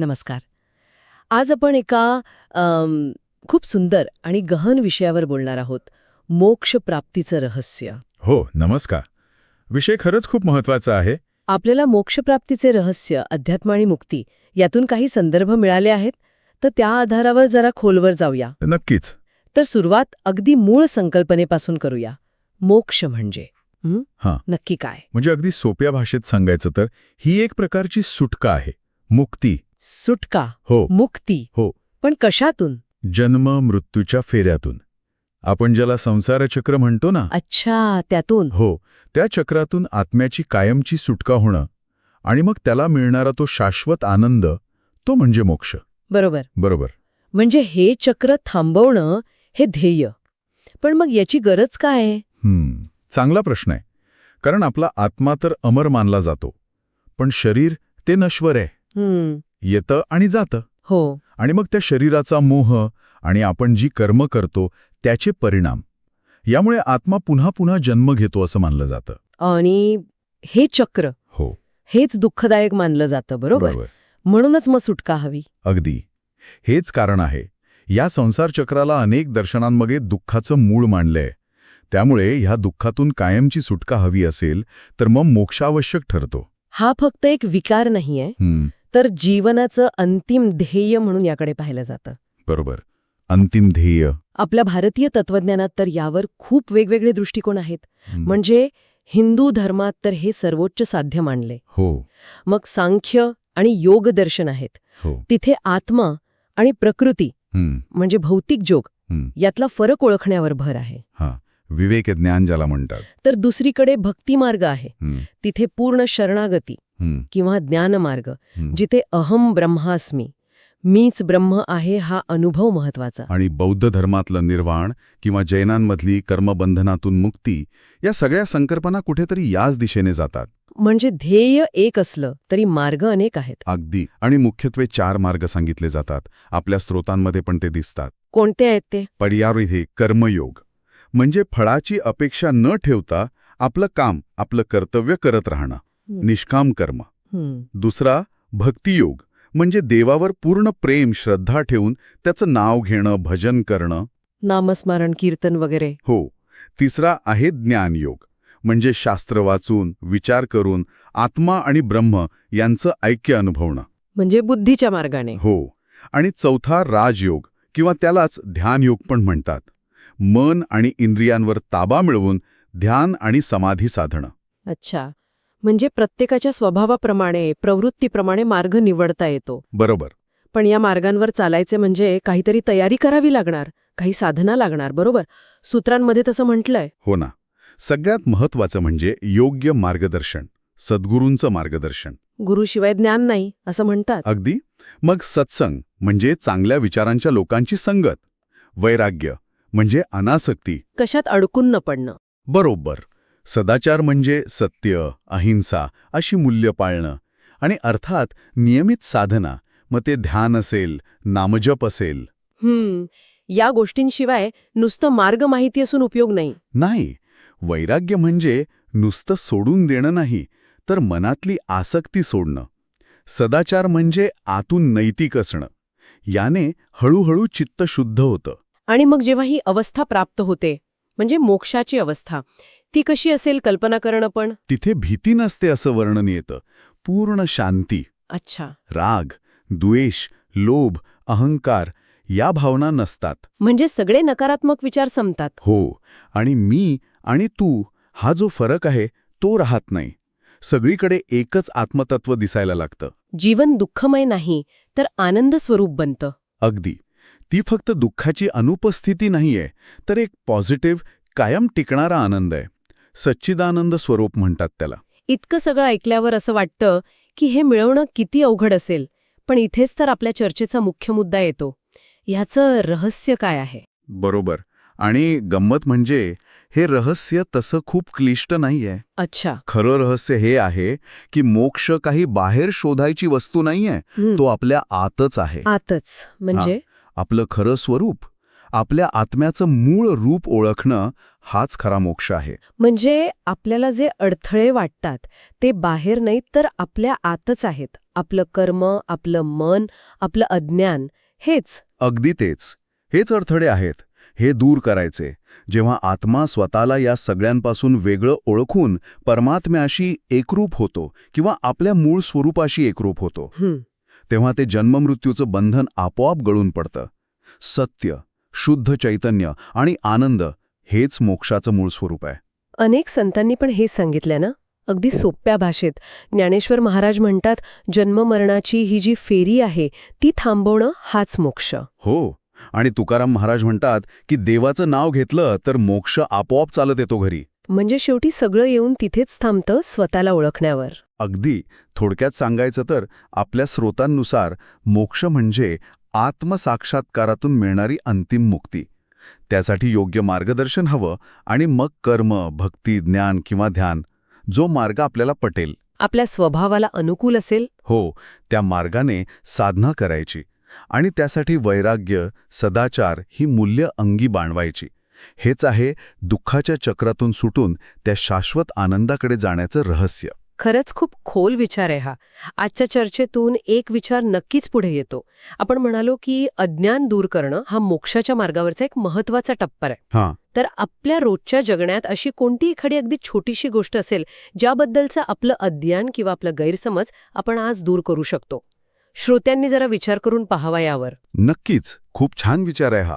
नमस्कार. आज आपण एका अम, खूप सुंदर आणि गहन विषयावर बोलणार आहोत मोक्ष प्राप्तीचं रहस्य. हो नमस्कार. विषय खरंच खूप महत्त्वाचा आहे. आपल्याला मोक्षप्राप्तीचे रहस्य अध्यात्म आणि मुक्ती यातून काही संदर्भ मिळाले आहेत तर त्या आधारावर जरा खोलवर जाऊया. नक्कीच. तर सुरुवात अगदी मूळ संकल्पनेपासून करूया. मोक्ष म्हणजे हं? हां. नक्की काय? म्हणजे अगदी सोप्या भाषेत सांगायचं तर ही एक प्रकारची सुटका आहे. मुक्ती. सुटका हो. मुक्ती. हो. पण कशातून? जन्म मृत्यूच्या फेऱ्यातून. आपण ज्याला संसारचक्र म्हणतो ना. अच्छा त्यातून. हो त्या चक्रातून आत्म्याची कायमची सुटका होणं आणि मग त्याला मिळणारा तो शाश्वत आनंद तो म्हणजे मोक्ष. बरोबर. बरोबर. म्हणजे हे चक्र थांबवणं हे ध्येय. पण मग याची गरज काय आहे? चांगला प्रश्न आहे. कारण आपला आत्मा तर अमर मानला जातो. पण शरीर ते नश्वर आहे. येतं आणि जातं. हो. आणि मग त्या शरीराचा मोह आणि आपण जी कर्म करतो त्याचे परिणाम. यामुळे आत्मा पुन्हा पुन्हा जन्म घेतो असं मानलं जातं. आणि हे चक्र हो. हेच दुःखदायक मानलं जातं बरोबर? म्हणूनच मग सुटका हवी. अगदी. हेच कारण आहे. या संसार चक्राला अनेक दर्शनांमध्ये दुःखाचं मूळ मांडलंय त्यामुळे ह्या दुःखातून कायमची सुटका हवी असेल तर मग मोक्षावश्यक ठरतो. हा फक्त एक विकार नाहीये. तर जीवनाचं अंतिम ध्येय म्हणून याकडे पाहिलं जातं. बरोबर. अंतिम ध्येय. आपल्या भारतीय तत्वज्ञानात तर यावर खूप वेगवेगळे दृष्टिकोन आहेत. म्हणजे हिंदू धर्मात तर हे सर्वोच्च साध्य मानले. हो. मग सांख्य आणि योग दर्शन आहेत. हो. तिथे आत्मा आणि प्रकृती म्हणजे भौतिक जोग यातला फरक ओळखण्यावर भर आहे. हा. विवेक ज्ञान ज्याला म्हणतात. तर दुसरीकडे भक्तिमार्ग आहे. तिथे पूर्ण शरणागती किंवा ज्ञानमार्ग. जिथे अहम ब्रह्मास्मी मीच ब्रह्म आहे हा अनुभव महत्त्वाचा आणि बौद्ध धर्मातलं निर्वाण किंवा जैनांमधली कर्मबंधनातून मुक्ती या सगळ्या संकल्पना कुठेतरी याच दिशेने जातात. म्हणजे ध्येय एक असलं तरी मार्ग अनेक आहेत. अगदी. आणि मुख्यत्वे चार मार्ग सांगितले जातात. आपल्या स्रोतांमध्ये पण ते दिसतात. कोणते आहेत ते? पर्यावृधी कर्मयोग. म्हणजे फळाची अपेक्षा न ठेवता आपलं काम आपलं कर्तव्य करत राहणं. निष्काम कर्म. दुसरा भक्तियोग. म्हणजे देवावर पूर्ण प्रेम श्रद्धा ठेवून त्याचं नाव घेणं भजन करणं. नामस्मरण कीर्तन वगैरे. हो. तिसरा आहे ज्ञानयोग. म्हणजे शास्त्र वाचून विचार करून आत्मा आणि ब्रह्म यांचं ऐक्य अनुभवणं. म्हणजे बुद्धीच्या मार्गाने. हो. आणि चौथा राजयोग किंवा त्यालाच ध्यानयोग पण म्हणतात. मन आणि इंद्रियांवर ताबा मिळवून ध्यान आणि समाधी साधणं. अच्छा. म्हणजे प्रत्येकाच्या स्वभावाप्रमाणे प्रवृत्तीप्रमाणे मार्ग निवडता येतो. बरोबर. पण या मार्गांवर चालायचे म्हणजे काहीतरी तयारी करावी लागणार काही साधना लागणार बरोबर? सूत्रांमध्ये तसं म्हटलंय. हो ना. सगळ्यात महत्वाचं म्हणजे योग्य मार्गदर्शन सद्गुरूंचं मार्गदर्शन. गुरुशिवाय ज्ञान नाही असं म्हणतात. अगदी. मग सत्संग म्हणजे चांगल्या विचारांच्या लोकांची संगत. वैराग्य म्हणजे अनासक्ती. कशात अडकून न पडणं. बरोबर. सदाचार म्हणजे सत्य अहिंसा अशी मूल्य पाळणं. आणि अर्थात नियमित साधना मग ते ध्यान असेल नामजप असेल. हम्म. या गोष्टींशिवाय नुसतं मार्ग माहिती असून उपयोग नाही. नाही. वैराग्य म्हणजे नुसतं सोडून देणं नाही तर मनातली आसक्ती सोडणं. सदाचार म्हणजे आतून नैतिक असणं. याने हळूहळू चित्त शुद्ध होतं. आणि मग जेव्हा ही अवस्था प्राप्त होते म्हणजे मोक्षाची अवस्था ती कशी असेल कल्पना करणं पण? तिथे भीती नसते असं वर्णन येतं. पूर्ण शांती अच्छा. राग द्वेष लोभ अहंकार या भावना नसतात. म्हणजे सगळे नकारात्मक विचार संपतात. हो आणि मी आणि तू हा जो फरक आहे तो राहत नाही. सगळीकडे एकच आत्मतत्व दिसायला लागतं. जीवन दुःखमय नाही तर आनंद स्वरूप बनतं. अगदी. ती फक्त दुःखाची अनुपस्थिती नाहीये तर एक पॉझिटिव्ह कायम टिकणारा आनंद आहे. सच्चिदानंद स्वरूप म्हणतात त्याला. इतकं सगळं ऐकल्यावर असं वाटतं की हे मिळवणं किती अवघड असेल पण इथेच तर आपल्या चर्चेचा मुख्य मुद्दा येतो. ह्याचं रहस्य काय आहे? बरोबर. आणि गंमत म्हणजे हे रहस्य तसं खूप क्लिष्ट नाहीये. अच्छा. खरं रहस्य हे आहे की मोक्ष काही बाहेर शोधायची वस्तू नाहीये तो आपल्या आतच आहे. आतच. म्हणजे? आपलं खरं स्वरूप आपल्या आत्म्याचं मूळ रूप ओळखणं हाच खरा मोक्ष आहे. म्हणजे आपल्याला जे अडथळे वाटतात ते बाहेर नाहीत तर आपल्या आतच आहेत. आपलं कर्म आपलं मन आपलं अज्ञान हेच. अगदी तेच. हेच अडथळे आहेत. हे दूर करायचे. जेव्हा आत्मा स्वतःला या सगळ्यांपासून वेगळं ओळखून परमात्म्याशी एकरूप होतो किंवा आपल्या मूळ स्वरूपाशी एकरूप होतो. तेव्हा ते जन्ममृत्यूचं बंधन आपोआप गळून पडतं. सत्य शुद्ध चैतन्य आणि आनंद हेच मोक्षाचं मूळ स्वरूप आहे. अनेक संतांनी पण हे सांगितलं ना? अगदी सोप्या भाषेत. ज्ञानेश्वर महाराज म्हणतात जन्ममरणाची ही जी फेरी आहे ती थांबवणं हाच मोक्ष. हो आणि तुकाराम महाराज म्हणतात की देवाचं नाव घेतलं तर मोक्ष आपोआप चालत येतो घरी. म्हणजे शेवटी सगळं येऊन तिथेच थांबतं स्वतःला ओळखण्यावर. अगदी थोडक्यात सांगायचं तर आपल्या स्रोतांनुसार मोक्ष म्हणजे आत्मसाक्षात्कारातून मिळणारी अंतिम मुक्ती. त्यासाठी योग्य मार्गदर्शन हवं आणि मग कर्म भक्ती ज्ञान किंवा ध्यान जो मार्ग आपल्याला पटेल. आपल्या स्वभावाला अनुकूल असेल? हो त्या मार्गाने साधना करायची आणि त्यासाठी वैराग्य सदाचार ही मूल्य अंगी बाणवायची. हेच आहे दुःखाच्या चक्रातून सुटून त्या शाश्वत आनंदाकडे जाण्याचं रहस्य. खरंच खूप खोल विचार आहे हा. आजच्या चर्चेतून एक विचार नक्कीच पुढे येतो. आपण म्हणालो की अज्ञान दूर करणं हा मोक्षाच्या मार्गावरचा एक महत्त्वाचा टप्पा आहे. हां. तर आपल्या रोजच्या जगण्यात अशी कोणती एखादी अगदी छोटीशी गोष्ट असेल ज्याबद्दलचं आपलं अज्ञान किंवा आपलं गैरसमज आपण आज दूर करू शकतो? श्रोत्यांनी जरा विचार करून पाहावा यावर. नक्कीच. खूप छान विचार आहे हा.